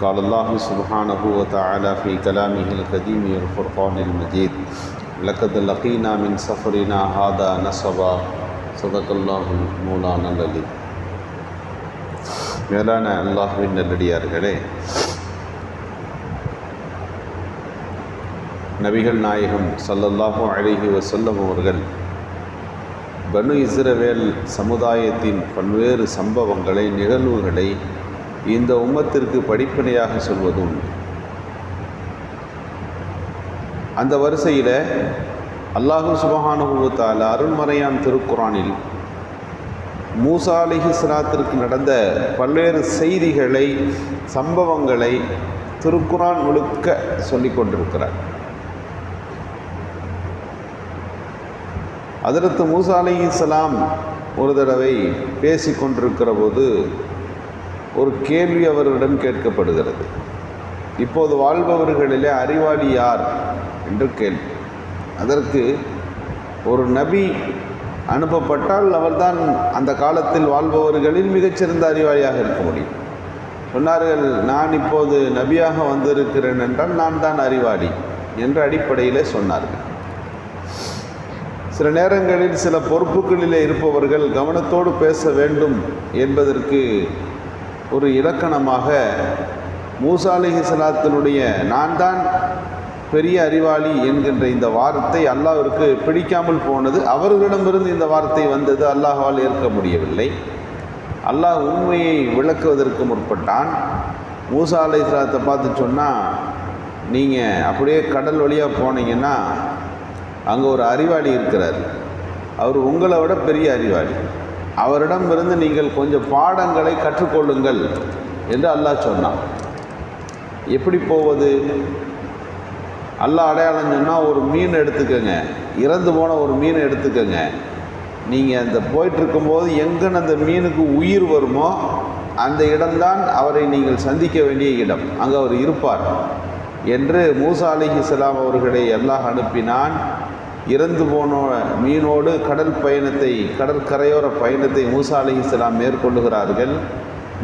قال الله سبحانه وتعالى في كلامه القديم والفرقان المجيد لقد لقينا من سفرنا هذا نصبا صدق الله مولانا العلي மேலான அல்லாஹுவின் நல்லடியார்களே நபிகள் நாயகம் சல்லல்லாஹு அலைஹி வசல்லம் அவர்கள் பனு இஸ்ரவேல் சமுதாயத்தின் பல்வேறு சம்பவங்களை நிகழ்வுகளை இந்த உம்மத்திற்கு படிப்பனையாக சொல்வதும். அந்த வரிசையில் அல்லாஹு சுபஹானுபவத்தால் அருள்மறையான் திருக்குறானில் மூசா அலிஹி சலாத்திற்கு நடந்த பல்வேறு செய்திகளை சம்பவங்களை திருக்குறான் முழுக்க சொல்லிக் கொண்டிருக்கிறார். அதற்கு மூசா அலிஹி ஒரு தடவை பேசி கொண்டிருக்கிற போது ஒரு கேள்வி அவர்களிடம் கேட்கப்படுகிறது. இப்போது வாழ்பவர்களிலே அறிவாளி யார்? என்று கேள்வி. அதற்கு ஒரு நபி அனுப்பப்பட்டால் அவர்தான் அந்த காலத்தில் வாழ்பவர்களில் மிகச்சிறந்த அறிவாளியாக இருக்க முடியும். சொன்னார்கள் நான் இப்போது நபியாக வந்திருக்கிறேன் என்றால் நான் தான் அறிவாளி என்ற அடிப்படையில் சொன்னார்கள். சில நேரங்களில் சில பொறுப்புகளிலே இருப்பவர்கள் கவனத்தோடு பேச வேண்டும் என்பதற்கு ஒரு இலக்கணமாக மூசா அலிஹி சலாத்தினுடைய நான் தான் பெரிய அறிவாளி என்கின்ற இந்த வார்த்தை அல்லாவிற்கு பிடிக்காமல் போனது. அவர்களிடமிருந்து இந்த வார்த்தை வந்தது. அல்லாஹால் ஏற்க முடியவில்லை. அல்லாஹ் உண்மையை விளக்குவதற்கு முற்பட்டான். மூசா அலை சலாத்தை பார்த்து சொன்னால் நீங்கள் அப்படியே கடல் வழியாக போனீங்கன்னா அங்கே ஒரு அறிவாளி இருக்கிறார். அவர் உங்களை விட பெரிய அறிவாளி. அவரிடமிருந்து நீங்கள் கொஞ்சம் பாடங்களை கற்றுக்கொள்ளுங்கள் என்று அல்லாஹ் சொன்னான். எப்படி போவது? அல்லாஹ் அடையாளம் சொன்னால் ஒரு மீன் எடுத்துக்கோங்க. இறந்து போன ஒரு மீனை எடுத்துக்கோங்க. நீங்கள் அந்த போயிட்டுருக்கும்போது எங்கன்னு அந்த மீனுக்கு உயிர் வருமோ அந்த இடம்தான் அவரை நீங்கள் சந்திக்க வேண்டிய இடம். அங்கே அவர் இருப்பார். என்று மூசா அலிஹி சலாம் அவர்களை எல்லாம் அனுப்பினான். இறந்து போன மீனோடு கடல் பயணத்தை கடற்கரையோர பயணத்தை மூசா அலி இஸ்லாம் மேற்கொள்ளுகிறார்கள்.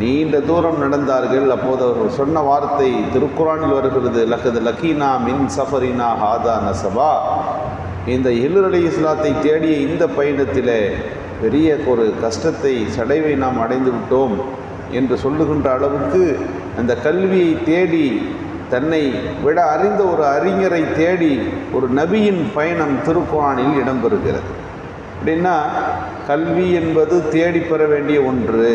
நீண்ட தூரம் நடந்தார்கள். அப்போது அவர் சொன்ன வார்த்தை திருக்குறானில் வருகிறது. லக்கது லக்கீனா மின் சஃபரினா ஹாதா நசபா இந்த ஹில்லர் அலி இஸ்லாத்தை தேடிய இந்த பயணத்தில் பெரிய ஒரு கஷ்டத்தை சடைவை நாம் அடைந்து விட்டோம் என்று சொல்லுகின்ற அளவுக்கு அந்த கல்வியை தேடி தன்னை விட அறிந்த ஒரு அறிஞரை தேடி ஒரு நபியின் பயணம் திருக்குறானில் இடம்பெறுகிறது. அப்படின்னா கல்வி என்பது தேடி பெற வேண்டிய ஒன்று.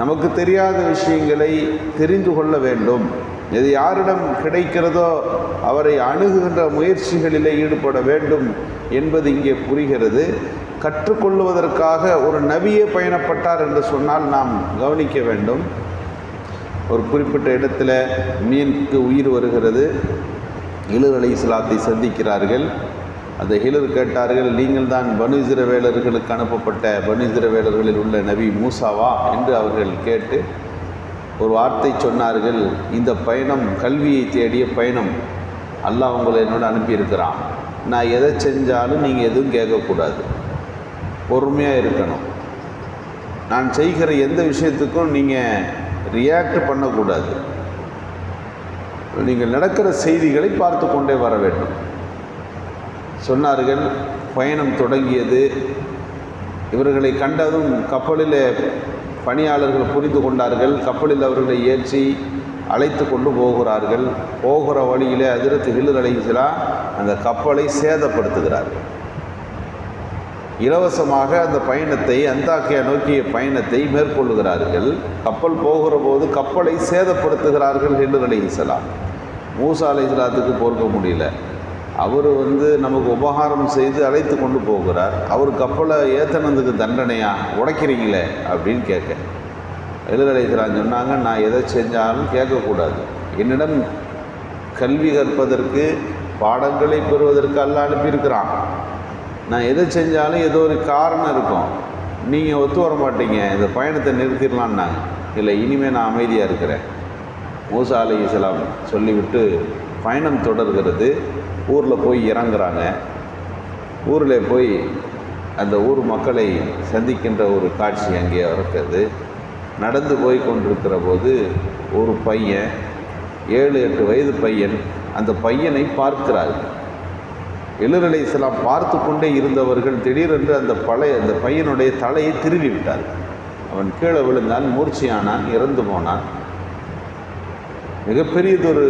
நமக்கு தெரியாத விஷயங்களை தெரிந்து கொள்ள வேண்டும். இது யாரிடம் கிடைக்கிறதோ அவரை அணுகுகின்ற முயற்சிகளிலே ஈடுபட வேண்டும் என்பது இங்கே புரிகிறது. கற்றுக்கொள்வதற்காக ஒரு நபியே பயணப்பட்டார் என்று சொன்னால் நாம் கவனிக்க வேண்டும். ஒரு குறிப்பிட்ட இடத்துல மீனுக்கு உயிர் வருகிறது. இளர் அலி இஸ்லாத்தை சந்திக்கிறார்கள். அந்த ஹிலர் கேட்டார்கள் நீங்கள் தான் பனுசிர வேலர்களுக்கு அனுப்பப்பட்ட பனுசிர வேலர்களில் உள்ள நபி மூசாவா? என்று அவர்கள் கேட்டு ஒரு வார்த்தை சொன்னார்கள் இந்த பயணம் கல்வியை தேடிய பயணம். அல்லாஹ் உங்களை என்னோட அனுப்பியிருக்கிறான். நான் எதை செஞ்சாலும் நீங்கள் எதுவும் கேட்கக்கூடாது. பொறுமையாக இருக்கணும். நான் செய்கிற எந்த விஷயத்துக்கும் நீங்கள் ரியாக்ட் பண்ணக்கூடாது. நீங்கள் நடக்கிற செய்திகளை பார்த்து கொண்டே வர வேண்டும். சொன்னார்கள் பயணம் தொடங்கியது. இவர்களை கண்டதும் கப்பலில் பணியாளர்கள் புரிந்து கொண்டார்கள். கப்பலில் அவர்களை ஏற்றி அழைத்து கொண்டு போகிறார்கள். போகிற வழியிலே அதிரத்து ஹில்லர் அலைசலா அந்த கப்பலை சேதப்படுத்துகிறார்கள். இலவசமாக அந்த பயணத்தை அந்தாக்கியா நோக்கிய பயணத்தை மேற்கொள்ளுகிறார்கள். கப்பல் போகிற போது கப்பலை சேதப்படுத்துகிறார்கள் என்று நினைக்கலாம் மூசா அலைசலாத்துக்கு பொறுக்க முடியல. அவர் வந்து நமக்கு உபகாரம் செய்து அழைத்து கொண்டு போகிறார். அவர் கப்பலை ஏத்தனதுக்கு தண்டனையா? உடைக்கிறீங்களே? அப்படின்னு கேட்க. எழுதலைகிறான் சொன்னாங்க நான் எதை செஞ்சாலும் கேட்கக்கூடாது. என்னிடம் கல்வி கற்பதற்கு பாடங்களை பெறுவதற்கு அல்ல அனுப்பியிருக்கிறான். நான் எது செஞ்சாலும் ஏதோ ஒரு காரணம் இருக்கும். நீங்கள் ஒத்து வர மாட்டீங்க. இந்த பயணத்தை நிறுத்திடலான்னாங்க இல்லை இனிமேல் நான் அமைதியாக இருக்கிறேன். மூசா அலி இஸ்லாம் சொல்லிவிட்டு பயணம் தொடர்கிறது. ஊரில் போய் இறங்குறாங்க. ஊரில் போய் அந்த ஊர் மக்களை சந்திக்கின்ற ஒரு காட்சி அங்கே இருக்கிறது. நடந்து போய் கொண்டிருக்கிற போது ஒரு பையன் ஏழு எட்டு வயது பையன் அந்த பையனை பார்க்கிறார்கள் எழுர் அலைஹிஸ்ஸலாம் பார்த்து கொண்டே இருந்தவர்கள் திடீரென்று அந்த பழைய அந்த பையனுடைய தலையை திருவி விட்டார்கள் அவன் கீழே விழுந்தான் மூர்ச்சியானான் இறந்து போனான். மிகப்பெரியதொரு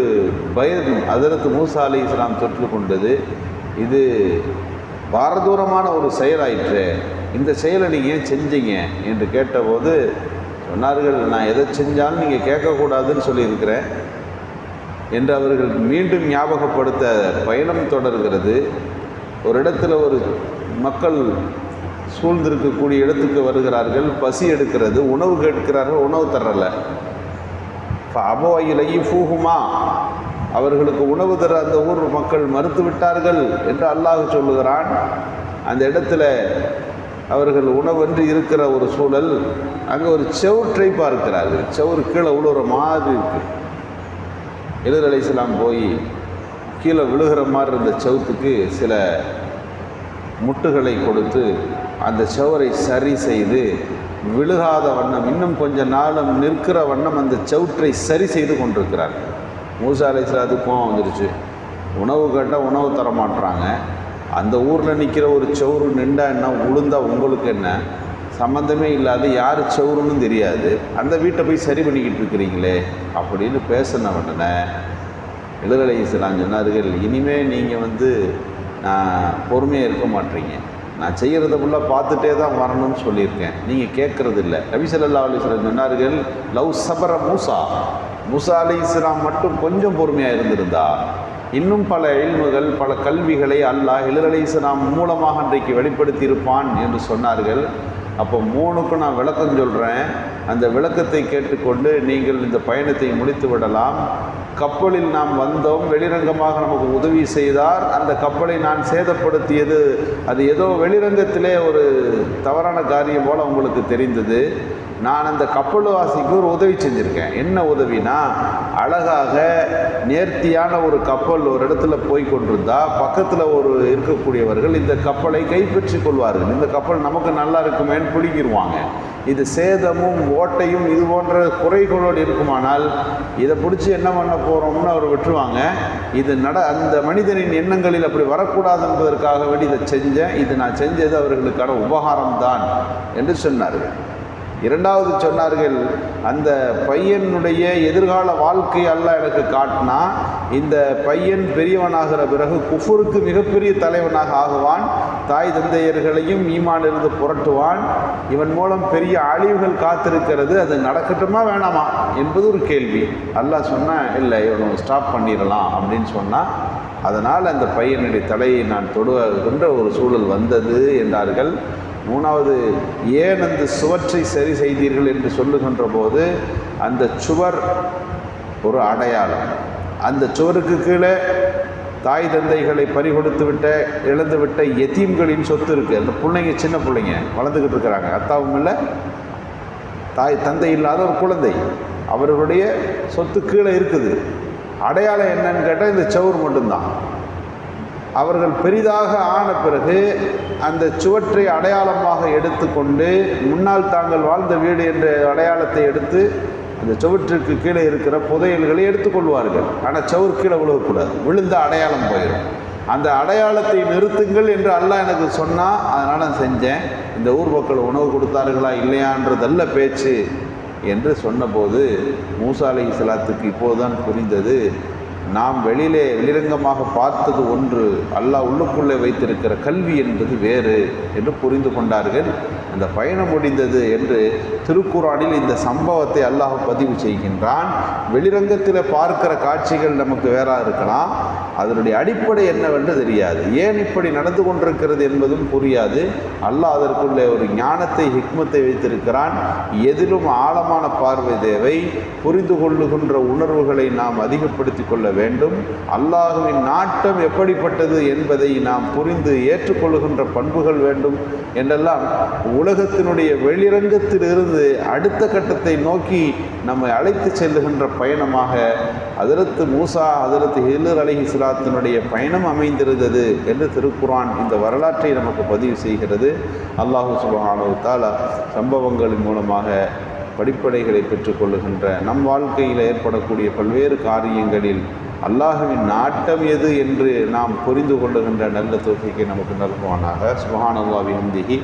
பயம் அதற்கு மூசா அலி இஸ்லாம் தொற்று கொண்டது. இது பாரதூரமான ஒரு செயலாயிற்று இந்த செயலை நீங்கள் ஏன் செஞ்சீங்க என்று கேட்டபோது சொன்னார்கள் நான் எதை செஞ்சாலும் நீங்கள் கேட்கக்கூடாதுன்னு சொல்லியிருக்கிறேன். என்று அவர்கள் மீண்டும் ஞாபகப்படுத்த பயணம் தொடர்கிறது. ஒரு இடத்துல ஒரு மக்கள் சூழ்ந்திருக்கக்கூடிய இடத்துக்கு வருகிறார்கள் பசி எடுக்கிறது உணவு கேட்கிறார்கள் உணவு தரலை. அபோயிலையும் ஃபூகுமா அவர்களுக்கு உணவு தர அந்த ஊர் மக்கள் மறுத்து விட்டார்கள் என்று அல்லாஹ் சொல்லுகிறான். அந்த இடத்துல அவர்கள் உணவென்று இருக்கிற ஒரு சூழல் அங்கே ஒரு செவுற்றை பார்க்கிறார்கள். செவுறு கீழே உழுவுற மாதிரி இருக்குது எதிர் அலைசலாம் போய் கீழே விழுகிற மாதிரி இருந்த செவுத்துக்கு சில முட்டுகளை கொடுத்து அந்த செவரை சரி செய்து விழுகாத வண்ணம் இன்னும் கொஞ்ச நாளும் நிற்கிற வண்ணம் அந்த செவுற்றை சரி செய்து கொண்டிருக்கிறார். மூசா அலைசலாத்துக்கு கோவம் வந்துருச்சு. உணவு கேட்டால் உணவு தர மாட்டுறாங்க அந்த ஊரில் நிற்கிற ஒரு செவுறு நின்றா என்ன உளுந்தா உங்களுக்கு என்ன? சம்மந்தமே இல்லாத யார் செவுருன்னு தெரியாது. அந்த வீட்டை போய் சரி பண்ணிக்கிட்டு இருக்கிறீங்களே? அப்படின்னு பேசின உடனே எழுதலை இஸ்லாம் சொன்னார்கள் இனிமேல் நீங்கள் வந்து நான் பொறுமையாக இருக்க மாட்டீங்க. நான் செய்கிறத ஃபுல்லாக பார்த்துட்டே தான் வரணும்னு சொல்லியிருக்கேன். நீங்கள் கேட்குறது இல்லை. நபி ஸல்லல்லாஹு அலைஹி சொன்னார்கள் லவ் சபர மூசா. மூசா அலி இஸ்லாம் மட்டும் கொஞ்சம் பொறுமையாக இருந்திருந்தா இன்னும் பல எழுமுகள் பல கல்விகளை அல்லாஹ் எழுர் அலி இஸ்லாம் மூலமாக அன்றைக்கு வெளிப்படுத்தியிருப்பான் என்று சொன்னார்கள். அப்போ மூணுக்கும் நான் விளக்கம் சொல்கிறேன் அந்த விளக்கத்தை கேட்டுக்கொண்டு நீங்கள் இந்த பயணத்தை முடித்து விடலாம் கப்பலில் நாம் வந்தோம் வெளிரங்கமாக நமக்கு உதவி செய்தார். அந்த கப்பலை நான் சேதப்படுத்தியது. அது ஏதோ வெளிரங்கத்திலே ஒரு தவறான காரியம் போல் உங்களுக்கு தெரிந்தது. நான் அந்த கப்பல் வாசிக்கு ஒரு உதவி செஞ்சுருக்கேன். என்ன உதவினா அழகாக நேர்த்தியான ஒரு கப்பல் ஒரு இடத்துல போய் கொண்டிருந்தா பக்கத்தில் ஒரு இருக்கக்கூடியவர்கள் இந்த கப்பலை கைப்பற்றி கொள்வார்கள். இந்த கப்பல் நமக்கு நல்லா இருக்குமேன்னு பிடிக்கிடுவாங்க இது சேதமும் ஓட்டையும் இது போன்ற குறைகளோடு இருக்குமானால் இதை பிடிச்சி என்ன பண்ண போகிறோம்னு அவர் விட்டுருவாங்க. இது நட அந்த மனிதனின் எண்ணங்களில் அப்படி வரக்கூடாது என்பதற்காக வேண்டி இதை செஞ்சேன். இது நான் செஞ்சது அவர்களுக்கான உபகாரம் தான் என்று சொன்னார்கள். இரண்டாவது சொன்னார்கள் அந்த பையனுடைய எதிர்கால வாழ்க்கை அல்ல எனக்கு காட்டினா இந்த பையன் பெரியவனாகிற பிறகு குஃபுருக்கு மிகப்பெரிய தலைவனாக ஆகுவான் தாய் தந்தையர்களையும் ஈமானிலிருந்து புரட்டுவான். இவன் மூலம் பெரிய அழிவுகள் காத்திருக்கிறது அது நடக்கட்டுமா வேணாமா என்பது ஒரு கேள்வி. அல்லாஹ் சொன்னால் இல்லை இவனை ஸ்டாப் பண்ணிடலாம் அப்படின்னு சொன்னால் அதனால் அந்த பையனுடைய தலையை நான் தொடுகின்ற ஒரு சூழல் வந்தது என்றார்கள். மூணாவது ஏன் அந்த சுவற்றை சரி செய்தீர்கள்? என்று சொல்லுகின்ற போது அந்த சுவர் ஒரு அடையாளம். அந்த சுவருக்கு கீழே தாய் தந்தைகளை பறிகொடுத்து விட்ட இழந்து விட்ட எத்தீம்களின் சொத்து இருக்குது அந்த பிள்ளைங்க சின்ன பிள்ளைங்க வளர்ந்துக்கிட்டு இருக்கிறாங்க. அத்தாவும் இல்லை தாய் தந்தை இல்லாத ஒரு குழந்தை. அவர்களுடைய சொத்து கீழே இருக்குது. அடையாளம் என்னன்னு கேட்டால் இந்த சவுர் மட்டும்தான். அவர்கள் பெரிதாக ஆன பிறகு அந்த சுவற்றை அடையாளமாக எடுத்துக்கொண்டு முன்னால் தாங்கள் வாழ்ந்த வீடு என்ற அடையாளத்தை எடுத்து அந்த சுவற்றிற்கு கீழே இருக்கிற புதையல்களை எடுத்துக்கொள்வார்கள். ஆனால் சவுர் கீழே விழுகக்கூடாது. விழுந்த அடையாளம் போயிடும் அந்த அடையாளத்தை நிறுத்துங்கள் என்று அல்லாஹ் எனக்கு சொன்னால் அதனால் நான் செஞ்சேன். இந்த ஊர் மக்கள் உணவு கொடுத்தார்களா இல்லையான்றதல்ல பேச்சு என்று சொன்னபோது மூசா அலை இஸ்லாத்துக்கு இப்போதுதான் புரிந்தது. நாம் வெளியிலே வெளிரங்கமாக பார்த்தது ஒன்று அல்லாஹ் உள்ளுக்குள்ளே வைத்திருக்கிற கல்வி என்பது வேறு என்று புரிந்து கொண்டார்கள். அந்த பயணம் முடிந்தது என்று திருக்குறானில் இந்த சம்பவத்தை அல்லாஹ் பதிவு செய்கின்றான். வெளிரங்கத்தில் பார்க்கிற காட்சிகள் நமக்கு வேறாக இருக்கலாம். அதனுடைய அடிப்படை என்னவென்று தெரியாது. ஏன் இப்படி நடந்து கொண்டிருக்கிறது என்பதும் புரியாது. அல்லாஹ் அதற்குள்ளே ஒரு ஞானத்தை ஹிக்மத்தை வைத்திருக்கிறான். எதிலும் ஆழமான பார்வை தேவை. புரிந்து கொள்ளுகின்ற உணர்வுகளை நாம் அதிகப்படுத்திக் கொள்ள வேண்டும். அல்லாஹுவின் நாட்டம் எப்படிப்பட்டது என்பதை நாம் புரிந்து ஏற்றுக்கொள்ளுகின்ற பண்புகள் வேண்டும் என்றெல்லாம் உலகத்தினுடைய வெளிரங்கத்திலிருந்து அடுத்த கட்டத்தை நோக்கி நம்மை அழைத்து செல்லுகின்ற பயணமாக அதிரத்து மூசா அதிரத்து ஹிலர் அலி இஸ்லாத்தினுடைய பயணம் அமைந்திருந்தது என்று திருக்குரான் இந்த வரலாற்றை நமக்கு பதிவு செய்கிறது. அல்லாஹு சுபஹானு தாலா சம்பவங்களின் மூலமாக படிப்படைகளை பெற்றுக்கொள்ளுகின்ற நம் வாழ்க்கையில் ஏற்படக்கூடிய பல்வேறு காரியங்களில் அல்லாஹுவின் நாட்டம் எது என்று நாம் புரிந்து கொள்ளுகின்ற நல்ல தொகைக்கு நமக்கு நல்குவானாக. சுபஹானல்லாவி ஹம்திஹி